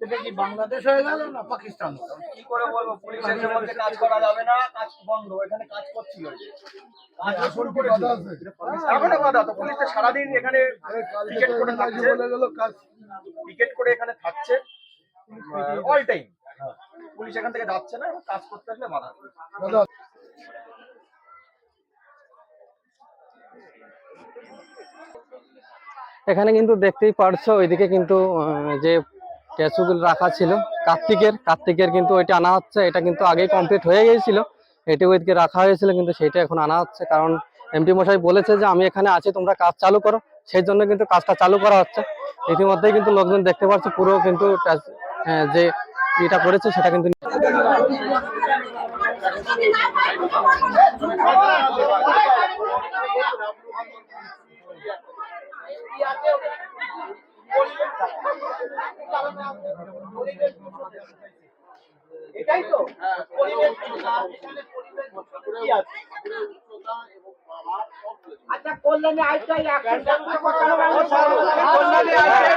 এটা কি বাংলাদেশ হয়ে গেল না পাকিস্তান? কি করে বলব? পুলিশের মধ্যে কাজ করা যাবে না কাজ বন্ধ এখানে কাজ করছিল সারাদিন এখানে করে থাকছে। টিকেট করে এখানে থাকছে। অল টাইম পুলিশ এখান থেকে যাচ্ছে না কাজ করতে আসলে বাধা এখানে কিন্তু দেখতেই পারছ ওইদিকে কিন্তু আহ, যে ক্যাচুগুলো রাখা ছিল। কার্তিকের কার্তিকের কিন্তু ওইটা আনা হচ্ছে। এটা কিন্তু আগেই কমপ্লিট হয়ে গিয়েছিল। এটি ওইদিকে রাখা হয়েছিল, কিন্তু সেটা এখন আনা হচ্ছে। কারণ এমপি মশাই বলেছে যে, আমি এখানে আছি, তোমরা কাজ চালু করো। সেই জন্য কিন্তু কাজটা চালু করা হচ্ছে। ইতিমধ্যেই কিন্তু লোকজন দেখতে পাচ্ছে, পুরো কিন্তু যে এটা করেছে, সেটা কিন্তু এটাই তো। পরিবেশ আচ্ছা কল্যাণী আইটাই কল্যাণী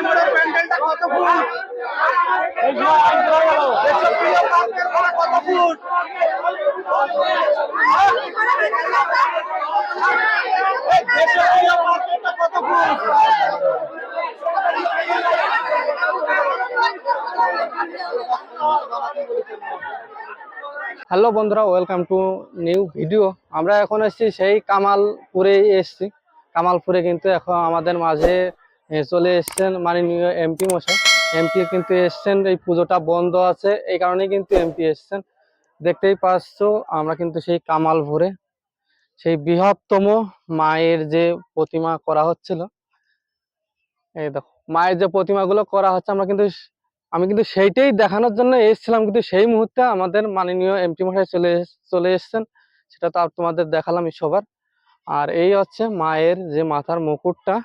মোড়ের প্যান্ডেলটা কত ফুট? ভাড়া কত ফুট এই দেশপ্রিয় পার্কেরটা কত ফুট হ্যালো বন্ধুরা ওয়েলকাম টু নিউ ভিডিও আমরা এখন এসেছি সেই কামালপুরে এসেছি। কামালপুরে কিন্তু এখন আমাদের মাঝে চলে এসেছেন মাননীয় এমপি মশাই। এমপি কিন্তু এসছেন, এই পুজোটা বন্ধ আছে, এই কারণেই কিন্তু এমপি এসছেন। দেখতেই পাচ্ছ, আমরা কিন্তু সেই কামালপুরে, সেই বৃহত্তম মায়ের যে প্রতিমা করা হচ্ছিল। এই দেখো, মায়ের যে প্রতিমাগুলো করা হচ্ছে, আমরা কিন্তু আমি কিন্তু সেইটাই দেখানোর জন্য এসেছিলাম, কিন্তু সেই মুহূর্তে আমাদের মাননীয় এমপি মশাই চলে চলে এসেছেন। সেটা তো আর তোমাদের দেখালাম সবার। আর এই হচ্ছে মায়ের যে মাথার মুকুটটা,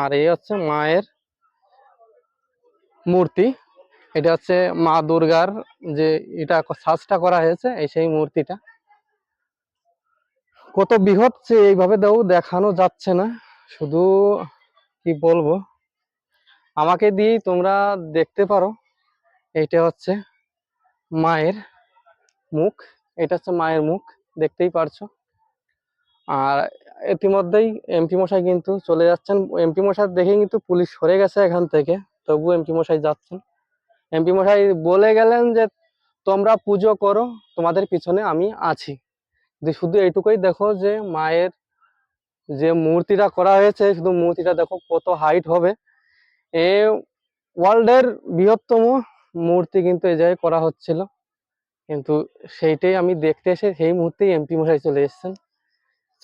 আর এই হচ্ছে মায়ের মূর্তি। এটা হচ্ছে মা দুর্গার যে এটা সাজটা করা হয়েছে, এই সেই মূর্তিটা। কত বৃহৎ যে এইভাবে দেও দেখানো যাচ্ছে না, শুধু কি বলব? আমাকে দিয়েই তোমরা দেখতে পারো। এইটা হচ্ছে মায়ের মুখ। এটা হচ্ছে মায়ের মুখ, দেখতেই পারছ। আর ইতিমধ্যেই এমপি মশাই কিন্তু চলে যাচ্ছেন। এমপি মশাই দেখে কিন্তু পুলিশ সরে গেছে এখান থেকে তবু এমপি মশাই যাচ্ছেন। এমপি মশাই বলে গেলেন যে, তোমরা পুজো করো, তোমাদের পিছনে আমি আছি। যে শুধু এইটুকুই দেখো যে, মায়ের যে মূর্তিটা করা হয়েছে, শুধু মূর্তিটা দেখো কত হাইট হবে। এ ওয়ার্ল্ডের বৃহত্তম মূর্তি কিন্তু এই জায়গায় করা হচ্ছিল। কিন্তু সেইটাই আমি দেখতে এসে সেই মুহূর্তেই এমপি মশাই চলে এসেছেন।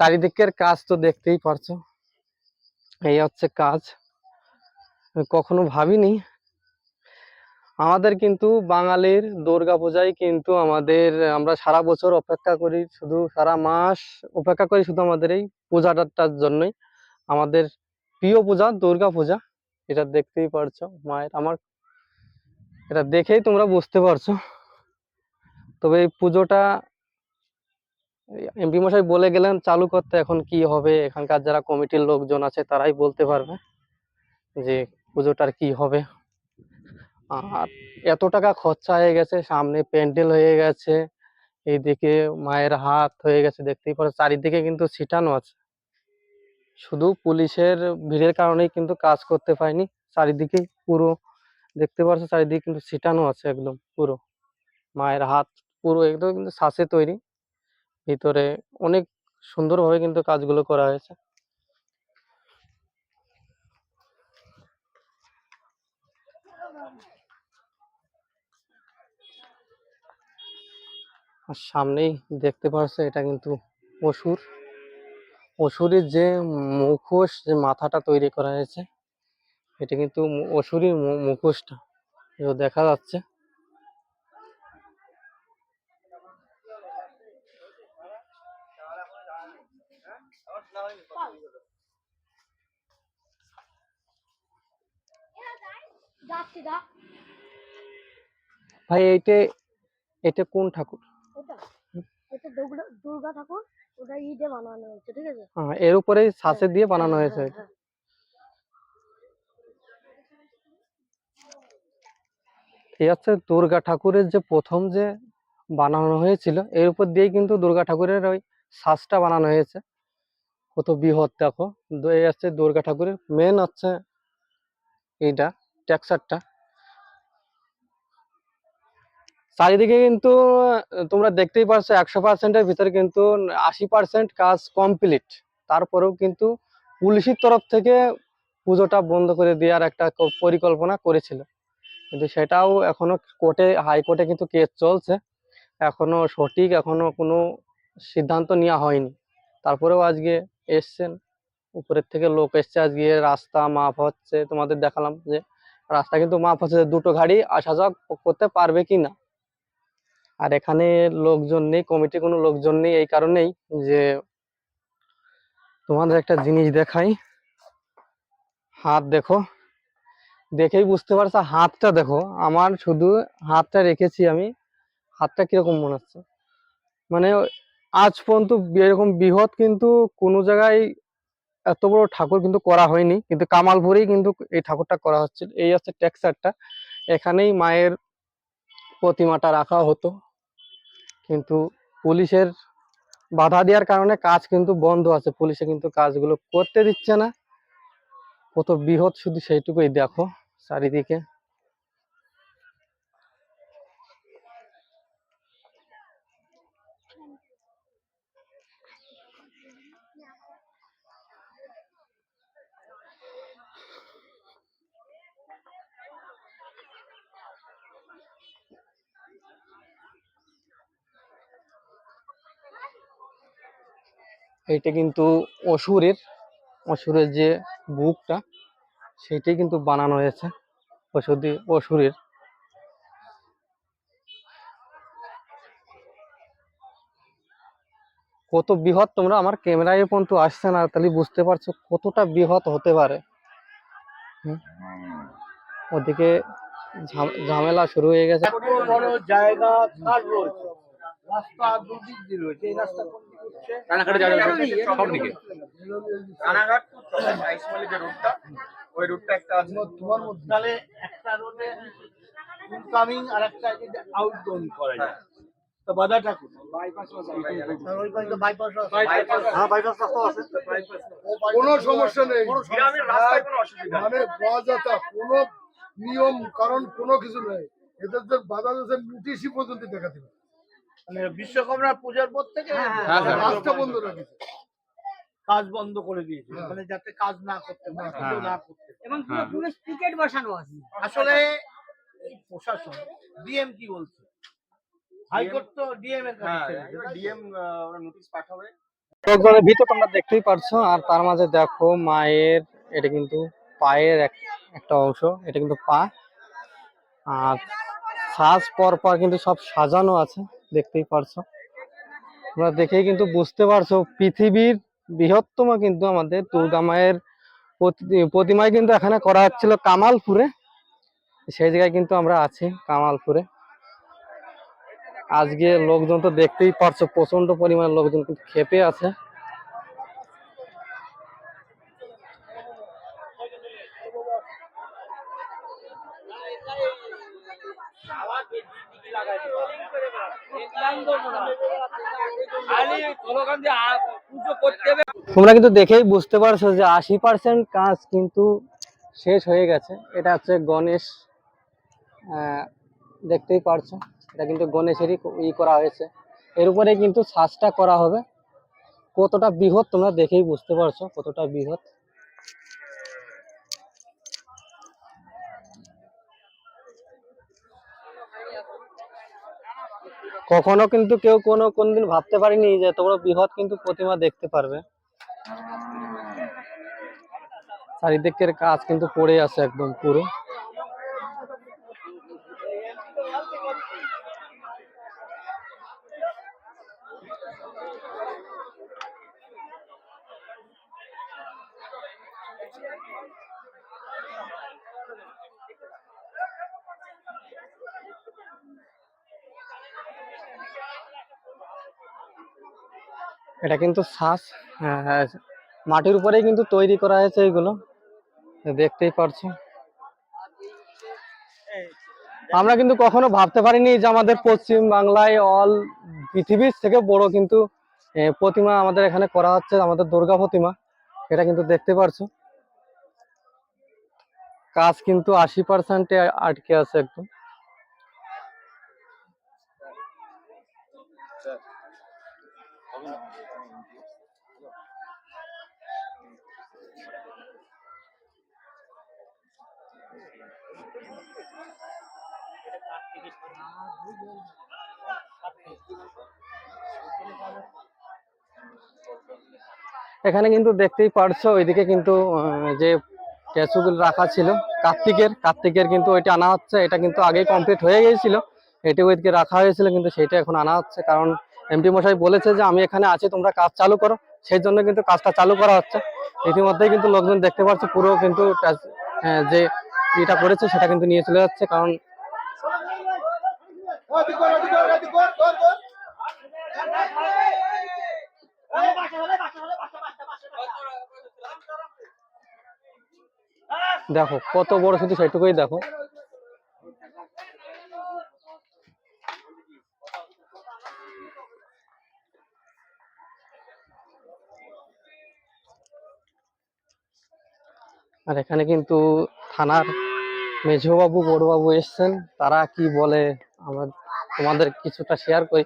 চারিদিকের কাজ তো দেখতেই পারছ। এই হচ্ছে কাজ। কখনো ভাবিনি। আমাদের কিন্তু বাঙালির দুর্গা পূজায় কিন্তু আমাদের, আমরা সারা বছর অপেক্ষা করি শুধু সারা মাস অপেক্ষা করি শুধু আমাদের এই পূজাটার জন্যই। আমাদের প্রিয় পূজা দুর্গা পূজা, এটা দেখতেই পারছ। মায়ের, আমার এটা দেখেই তোমরা বুঝতে পারছ। তবে এই পুজোটা এমপি মশাই বলে গেলেন চালু করতে এখন কি হবে? এখানকার যারা কমিটির লোকজন আছে তারাই বলতে পারবে যে পুজোটার কি হবে। আর এত টাকা খরচা হয়ে গেছে, সামনে প্যান্ডেল হয়ে গেছে, এইদিকে মায়ের হাত হয়ে গেছে, দেখতেই পারো, চারিদিকে কিন্তু ছিটানো আছে। শুধু পুলিশের ভিড়ের কারণেই কিন্তু কাজ করতে পারিনি চারিদিকে পুরো দেখতে পারছ চারিদিক কিন্তু ছিটানো আছে একদম পুরো। মায়ের হাত পুরো একদম কিন্তু শ্বাসে তৈরি। ভিতরে অনেক সুন্দরভাবে কিন্তু কাজগুলো করা হয়েছে। আর সামনেই দেখতে পারছ এটা কিন্তু অসুর। অসুরের যে মুখোশ, যে মাথাটা তৈরি করা হয়েছে। এটা কিন্তু অসুরের মুখোশটা। দেখা যাচ্ছে। ভাই এইটা এটা কোন ঠাকুর? এটা এটা দুর্গা ঠাকুর ওটা ইটে বানানো হয়েছে ঠিক আছে? হ্যাঁ, এর উপরেই ছাঁচে দিয়ে বানানো হ্যাঁ, হয়েছে হ্যাঁ, এটা। এই হচ্ছে দুর্গা ঠাকুরের যে প্রথম যে বানানো হয়েছিল, এর উপর দিয়েই কিন্তু দুর্গা ঠাকুরের ওই সাজটা বানানো হয়েছে। কত বৃহৎ, দেখো। এই হচ্ছে দুর্গা ঠাকুরের মেন হচ্ছে এইটা টেক্সচারটা চারিদিকে কিন্তু, তোমরা দেখতেই পারছ একশো পার্সেন্টের ভিতরে কিন্তু আশি পার্সেন্ট কাজ কমপ্লিট তারপরেও কিন্তু পুলিশের তরফ থেকে পুজোটা বন্ধ করে দেওয়ার একটা পরিকল্পনা করেছিল। কিন্তু সেটাও এখনও কোর্টে হাইকোর্টে কিন্তু কেস চলছে। এখনও সঠিক, এখনও কোনো সিদ্ধান্ত নেওয়া হয়নি। তারপরেও আজকে এসছেন, উপরের থেকে লোক এসছে, আজকে রাস্তা মাপ হচ্ছে। তোমাদের দেখালাম যে রাস্তা কিন্তু মাপ হচ্ছে দুটো গাড়ি আসা যাওয়া করতে পারবে কি না আর এখানে লোকজন নেই কমিটি কোনো লোকজন নেই এই কারণেই যে তোমাদের একটা জিনিস দেখাই। হাত দেখো। দেখেই বুঝতে পারছ হাতটা দেখো, আমার শুধু হাতটা রেখেছি আমি। হাতটা কীরকম মনে হচ্ছে? মানে আজ পর্যন্ত এরকম বৃহৎ কিন্তু কোনো জায়গায় এত বড় ঠাকুর কিন্তু করা হয়নি। কিন্তু কামালপুরেই কিন্তু এই ঠাকুরটা করা হচ্ছে। এই হচ্ছে টেক্সচারটা এখানেই মায়ের প্রতিমাটা রাখা হতো। কিন্তু পুলিশের বাধা দেওয়ার কারণে কাজ কিন্তু বন্ধ আছে। পুলিশে কিন্তু কাজগুলো করতে দিচ্ছে না। কত বৃহৎ শুধু সেইটুকুই দেখো। চারিদিকে। এইটা কিন্তু অসুরের অসুরের যে বুকটা সেইটাই কিন্তু বানানো হয়েছে। অসুদি অসুরের কত বৃহৎ তোমরা আমার ক্যামেরায় পর্যন্ত আসছে না তাহলে বুঝতে পারছ কতটা বৃহৎ হতে পারে। ওদিকে ঝাম- ঝামেলা শুরু হয়ে গেছে। জায়গা রাস্তা দুদিক দিয়ে রয়েছে। এই রাস্তা রানাঘাট যে রুটটা ওই রুটটা একটা আছে। তোমার মধ্যে তাহলে একটা রোডে ইনকামিং আর একটা আউটগোয়িং করা যায়। তো বাধাটা কোথায়? বাইপাস ওই পাশে বাইপাস হ্যাঁ বাইপাস রাস্তা আছে। কোনো সমস্যা নেই। গ্রামের রাস্তায় কোনো অসুবিধা নেই। মানে বাজাতা কোনো নিয়ম কারণ কোনো কিছু নেই। এদের যে বাধা দিয়েছে নোটিশই পর্যন্ত দেখা দিবে মানে বিশ্বকর্মা পূজার পর থেকে রাস্তা বন্ধ রাখিছে কাজ বন্ধ করে দিয়েছে মানে যাতে কাজ না করতে পারে না করতে এবং পুরো বসানো আছে। আসলে প্রশাসন ডিএম কি বলছে? হাইকোর্ট তো ডিএম এর হ্যাঁ কাছে ডিএম ওরা নোটিশ পাঠাবে। ভিতর তোমরা দেখতেই পারছ আর তার মাঝে দেখো মায়ের এটা কিন্তু পায়ের এক- একটা অংশ এটা কিন্তু পা। আর সাজ পর পর কিন্তু সব সাজানো আছে দেখতেই পারছ। তোমরা দেখেই কিন্তু বুঝতে পারছ পৃথিবীর বৃহত্তম কিন্তু আমাদের দুর্গা মায়ের প্রতি- প্রতিমায় কিন্তু এখানে করা হচ্ছিল কামালপুরে। সেই জায়গায় কিন্তু আমরা আছি, কামালপুরে। আজকে লোকজন তো দেখতেই পারছ প্রচণ্ড পরিমাণে লোকজন কিন্তু খেপে আছে। তোমরা কিন্তু দেখেই বুঝতে পারছ যে আশি পার্সেন্ট কাজ কিন্তু শেষ হয়ে গেছে। এটা হচ্ছে গণেশ দেখতেই পারছ। এটা কিন্তু গণেশেরই ই করা হয়েছে। এর উপরে কিন্তু সাজটা করা হবে। কতটা বৃহৎ তোমরা দেখেই বুঝতে পারছ, কতটা বৃহৎ। কখনো কিন্তু কেউ কোনো, কোনদিন ভাবতে পারিনি যে তোমরা বৃহৎ কিন্তু প্রতিমা দেখতে পারবে। চারিদিকের কাজ কিন্তু পড়ে আছে একদম পুরো। এটা কিন্তু শ্বাস হ্যাঁ মাটির উপরেই কিন্তু তৈরি করা হয়েছে এইগুলো। দেখতেই পারছ। আমরা কিন্তু কখনো ভাবতে পারিনি যে আমাদের পশ্চিম বাংলায় অল পৃথিবীর থেকে বড় কিন্তু প্রতিমা আমাদের এখানে করা হচ্ছে, আমাদের দুর্গা প্রতিমা। এটা কিন্তু দেখতে পারছ। কাজ কিন্তু আশি পার্সেন্টে আটকে আছে একদম। এখানে কিন্তু দেখতেই পারছ ওইদিকে কিন্তু আহ, যে স্ট্যাচুগুলো রাখা ছিল কার্তিকের কার্তিকের কিন্তু ওইটা আনা হচ্ছে এটা কিন্তু আগেই কমপ্লিট হয়ে গিয়েছিল। এটি ওইদিকে রাখা হয়েছিল কিন্তু সেটা এখন আনা হচ্ছে কারণ এমপি মশাই বলেছে যে আমি এখানে আছি, তোমরা কাজ চালু করো। সেই জন্য কিন্তু কাজটা চালু করা হচ্ছে। ইতিমধ্যেই কিন্তু লোকজন দেখতে পাচ্ছে, পুরো কিন্তু যে এটা করেছে সেটা কিন্তু নিয়ে চলে যাচ্ছে, কারণ দেখো, কত বড় শুধু সেটুকুই দেখো। আর এখানে কিন্তু থানার মেঝবাবু বড়বাবু এসছেন। তারা কি বলে আমার তোমাদের কিছুটা শেয়ার করি।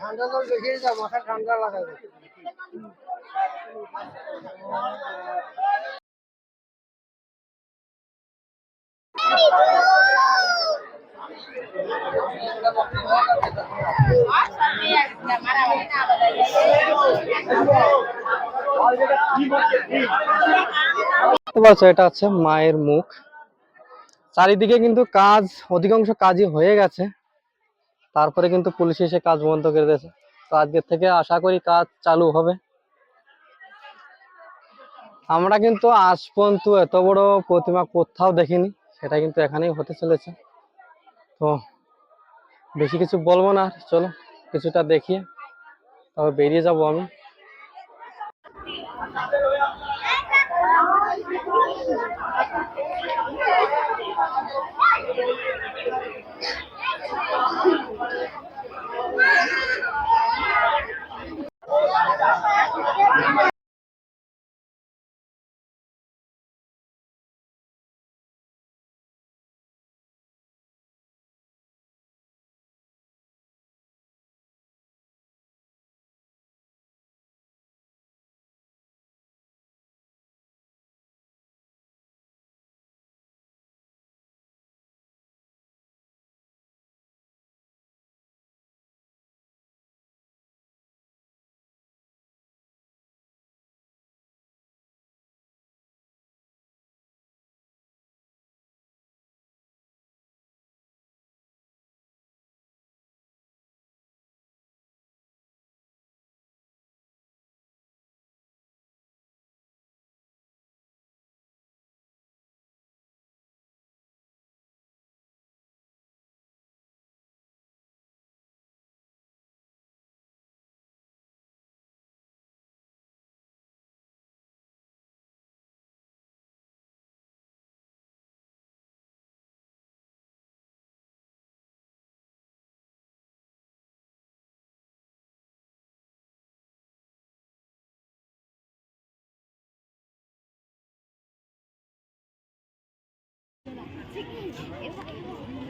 ঠান্ডা জল বেশি যা মাথা ঠান্ডা লাগাবে এটা হচ্ছে মায়ের মুখ। চারিদিকে কিন্তু কাজ, অধিকাংশ কাজই হয়ে গেছে। তারপরে কিন্তু পুলিশ এসে কাজ বন্ধ করে দিয়েছে। তো আজকের থেকে আশা করি কাজ চালু হবে। আমরা কিন্তু আজ পর্যন্ত এত বড় প্রতিমা কোথাও দেখিনি, সেটা কিন্তু এখানেই হতে চলেছে। তো বেশি কিছু বলব না, চলো কিছুটা দেখি তবে বেরিয়ে যাব আমি। Sige, iwain mo.